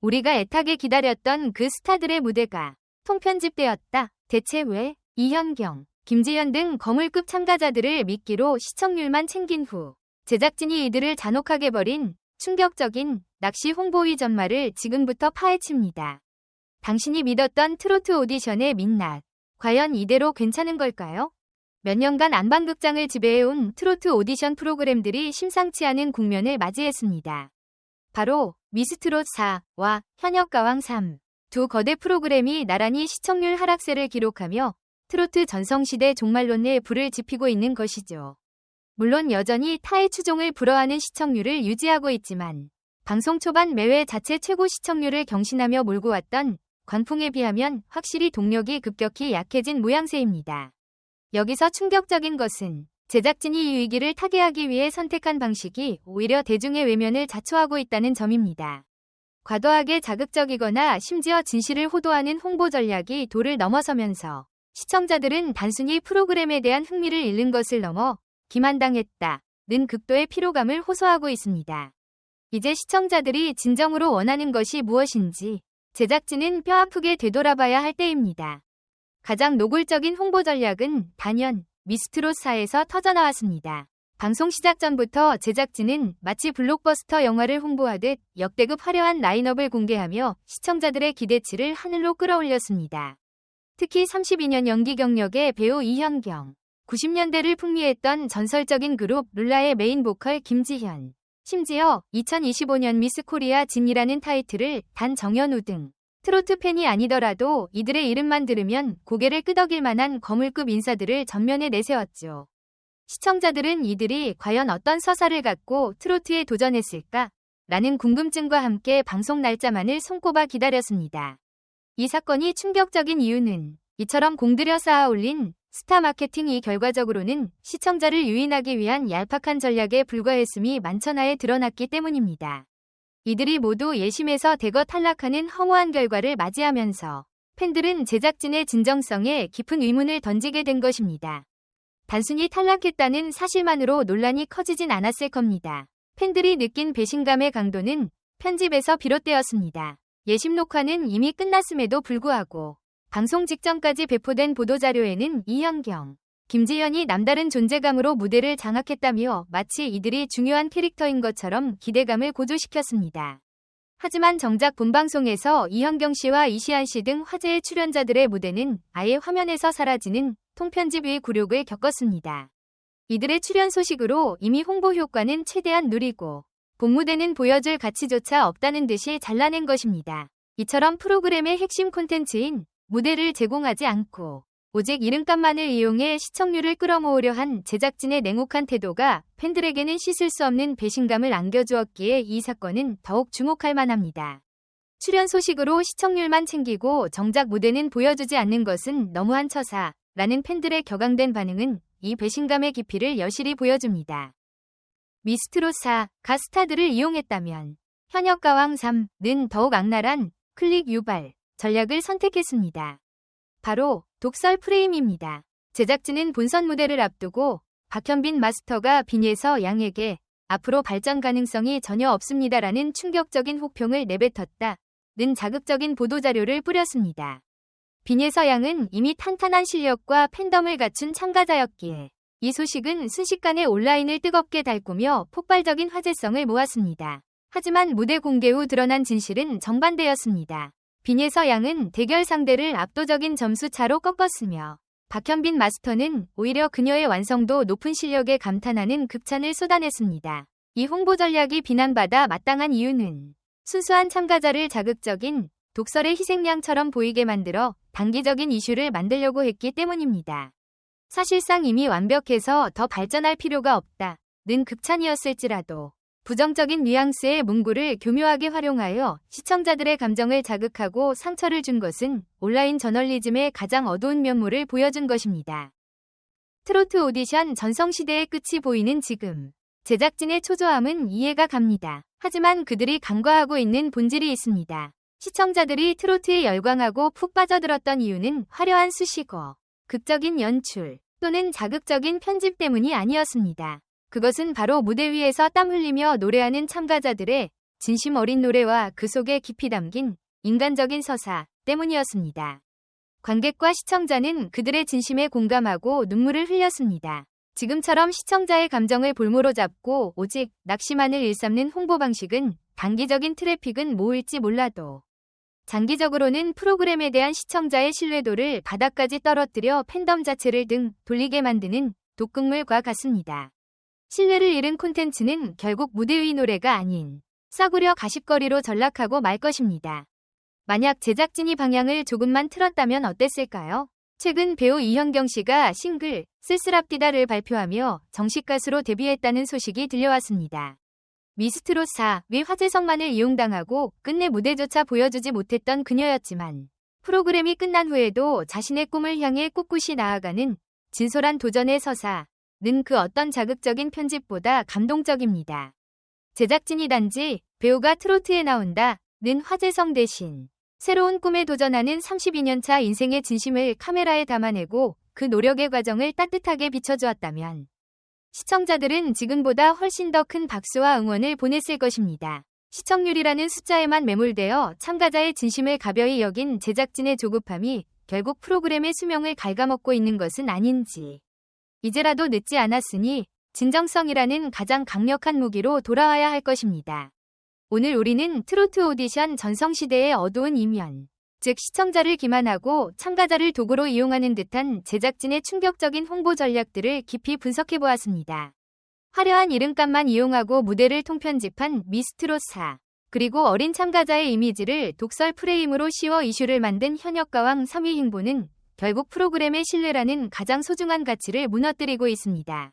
우리가 애타게 기다렸던 그 스타들의 무대가 통편집되었다. 대체 왜? 이현경, 김지현 등 거물급 참가자들을 미끼로 시청률만 챙긴 후 제작진이 이들을 잔혹하게 벌인 충격적인 낚시 홍보위 전말을 지금부터 파헤칩니다. 당신이 믿었던 트로트 오디션의 민낯. 과연 이대로 괜찮은 걸까요? 몇 년간 안방극장을 지배해온 트로트 오디션 프로그램들이 심상치 않은 국면을 맞이했습니다. 바로 미스트롯 4와 현역가왕 3. 두 거대 프로그램이 나란히 시청률 하락세를 기록하며 트로트 전성시대 종말론에 불을 지피고 있는 것이죠. 물론 여전히 타의 추종을 불허하는 시청률을 유지하고 있지만 방송 초반 매회 자체 최고 시청률을 경신하며 몰고 왔던 관풍에 비하면 확실히 동력이 급격히 약해진 모양새입니다. 여기서 충격적인 것은 제작진이 이 위기를 타개하기 위해 선택한 방식이 오히려 대중의 외면을 자초하고 있다는 점입니다. 과도하게 자극적이거나 심지어 진실을 호도하는 홍보 전략이 도를 넘어서면서 시청자들은 단순히 프로그램에 대한 흥미를 잃는 것을 넘어 기만당했다 는 극도의 피로감을 호소하고 있습니다. 이제 시청자들이 진정으로 원하는 것이 무엇인지 제작진은 뼈아프게 되돌아봐야 할 때입니다. 가장 노골적인 홍보 전략은 단연 미스트롯사에서 터져나왔습니다. 방송 시작 전부터 제작진은 마치 블록버스터 영화를 홍보하듯 역대급 화려한 라인업을 공개하며 시청자들의 기대치를 하늘로 끌어올렸습니다. 특히 32년 연기 경력의 배우 이현경, 90년대를 풍미했던 전설적인 그룹 룰라의 메인 보컬 김지현, 심지어 2025년 미스 코리아 진이라는 타이틀을 단 정현우 등 트로트 팬이 아니더라도 이들의 이름만 들으면 고개를 끄덕일 만한 거물급 인사들을 전면에 내세웠죠. 시청자들은 이들이 과연 어떤 서사를 갖고 트로트에 도전했을까? 라는 궁금증과 함께 방송 날짜만을 손꼽아 기다렸습니다. 이 사건이 충격적인 이유는 이처럼 공들여 쌓아 올린 스타 마케팅이 결과적으로는 시청자를 유인하기 위한 얄팍한 전략에 불과했음이 만천하에 드러났기 때문입니다. 이들이 모두 예심에서 대거 탈락하는 허무한 결과를 맞이하면서 팬들은 제작진의 진정성에 깊은 의문을 던지게 된 것입니다. 단순히 탈락했다는 사실만으로 논란이 커지진 않았을 겁니다. 팬들이 느낀 배신감의 강도는 편집에서 비롯되었습니다. 예심 녹화는 이미 끝났음에도 불구하고 방송 직전까지 배포된 보도자료에는 이현경, 김지현이 남다른 존재감으로 무대를 장악했다며 마치 이들이 중요한 캐릭터인 것처럼 기대감을 고조시켰습니다. 하지만 정작 본방송에서 이현경 씨와 이시안 씨 등 화제의 출연자들의 무대는 아예 화면에서 사라지는 통편집 위 굴욕을 겪었습니다. 이들의 출연 소식으로 이미 홍보 효과는 최대한 누리고 본무대는 보여줄 가치조차 없다는 듯이 잘라낸 것입니다. 이처럼 프로그램의 핵심 콘텐츠인 무대를 제공하지 않고 오직 이름값만을 이용해 시청률을 끌어모으려 한 제작진의 냉혹한 태도가 팬들에게는 씻을 수 없는 배신감을 안겨주었기에 이 사건은 더욱 주목할 만합니다. 출연 소식으로 시청률만 챙기고 정작 무대는 보여주지 않는 것은 너무한 처사라는 팬들의 격앙된 반응은 이 배신감의 깊이를 여실히 보여줍니다. 미스트롯4 가스타들을 이용했다면 현역 가왕 3는 더욱 악랄한 클릭 유발 전략을 선택했습니다. 바로 독설 프레임입니다. 제작진은 본선 무대를 앞두고 박현빈 마스터가 빈에서 양에게 앞으로 발전 가능성이 전혀 없습니다라는 충격적인 혹평을 내뱉었다. 는 자극적인 보도자료를 뿌렸습니다. 빈에서 양은 이미 탄탄한 실력과 팬덤을 갖춘 참가자였기에 이 소식은 순식간에 온라인을 뜨겁게 달구며 폭발적인 화제성을 모았습니다. 하지만 무대 공개 후 드러난 진실은 정반대였습니다. 빈에서 양은 대결 상대를 압도적인 점수 차로 꺾었으며 박현빈 마스터는 오히려 그녀의 완성도 높은 실력에 감탄하는 극찬을 쏟아냈습니다. 이 홍보 전략이 비난받아 마땅한 이유는 순수한 참가자를 자극적인 독설의 희생양처럼 보이게 만들어 단기적인 이슈를 만들려고 했기 때문입니다. 사실상 이미 완벽해서 더 발전할 필요가 없다. 는 극찬이었을지라도 부정적인 뉘앙스의 문구를 교묘하게 활용하여 시청자들의 감정을 자극하고 상처를 준 것은 온라인 저널리즘의 가장 어두운 면모를 보여준 것입니다. 트로트 오디션 전성시대의 끝이 보이는 지금 제작진의 초조함은 이해가 갑니다. 하지만 그들이 간과하고 있는 본질이 있습니다. 시청자들이 트로트에 열광하고 푹 빠져들었던 이유는 화려한 수식어, 극적인 연출 또는 자극적인 편집 때문이 아니었습니다. 그것은 바로 무대 위에서 땀 흘리며 노래하는 참가자들의 진심 어린 노래와 그 속에 깊이 담긴 인간적인 서사 때문이었습니다. 관객과 시청자는 그들의 진심에 공감하고 눈물을 흘렸습니다. 지금처럼 시청자의 감정을 볼모로 잡고 오직 낚시만을 일삼는 홍보 방식은 단기적인 트래픽은 모을지 몰라도 장기적으로는 프로그램에 대한 시청자의 신뢰도를 바닥까지 떨어뜨려 팬덤 자체를 등 돌리게 만드는 독극물과 같습니다. 신뢰를 잃은 콘텐츠는 결국 무대 위 노래가 아닌 싸구려 가십거리로 전락하고 말 것입니다. 만약 제작진이 방향을 조금만 틀었다면 어땠을까요? 최근 배우 이현경 씨가 싱글 쓸쓸합디다를 발표하며 정식 가수로 데뷔했다는 소식이 들려왔습니다. 미스트롯 4위 화제성만을 이용당하고 끝내 무대조차 보여주지 못했던 그녀였지만 프로그램이 끝난 후에도 자신의 꿈을 향해 꿋꿋이 나아가는 진솔한 도전의 서사 는 그 어떤 자극적인 편집보다 감동적입니다. 제작진이 단지 배우가 트로트에 나온다 는 화제성 대신 새로운 꿈에 도전하는 32년차 인생의 진심을 카메라에 담아내고 그 노력의 과정을 따뜻하게 비춰주었다면 시청자들은 지금보다 훨씬 더 큰 박수와 응원을 보냈을 것입니다. 시청률이라는 숫자에만 매몰되어 참가자의 진심을 가벼이 여긴 제작진의 조급함이 결국 프로그램의 수명을 갉아먹고 있는 것은 아닌지. 이제라도 늦지 않았으니 진정성이라는 가장 강력한 무기로 돌아와야 할 것입니다. 오늘 우리는 트로트 오디션 전성시대의 어두운 이면, 즉 시청자를 기만하고 참가자를 도구로 이용하는 듯한 제작진의 충격적인 홍보 전략들을 깊이 분석해 보았습니다. 화려한 이름값만 이용하고 무대를 통편집한 미스트롯4, 그리고 어린 참가자의 이미지를 독설 프레임으로 씌워 이슈를 만든 현역가왕 3위 행보는 결국 프로그램의 신뢰라는 가장 소중한 가치를 무너뜨리고 있습니다.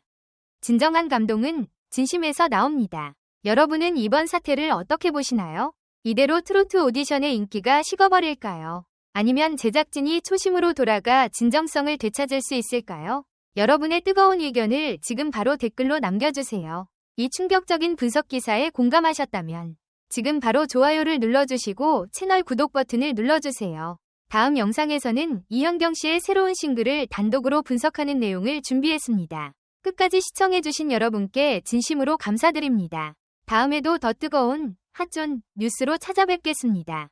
진정한 감동은 진심에서 나옵니다. 여러분은 이번 사태를 어떻게 보시나요? 이대로 트로트 오디션의 인기가 식어버릴까요? 아니면 제작진이 초심으로 돌아가 진정성을 되찾을 수 있을까요? 여러분의 뜨거운 의견을 지금 바로 댓글로 남겨주세요. 이 충격적인 분석 기사에 공감하셨다면 지금 바로 좋아요를 눌러주시고 채널 구독 버튼을 눌러주세요. 다음 영상에서는 이현경 씨의 새로운 싱글을 단독으로 분석하는 내용을 준비했습니다. 끝까지 시청해주신 여러분께 진심으로 감사드립니다. 다음에도 더 뜨거운 핫존 뉴스로 찾아뵙겠습니다.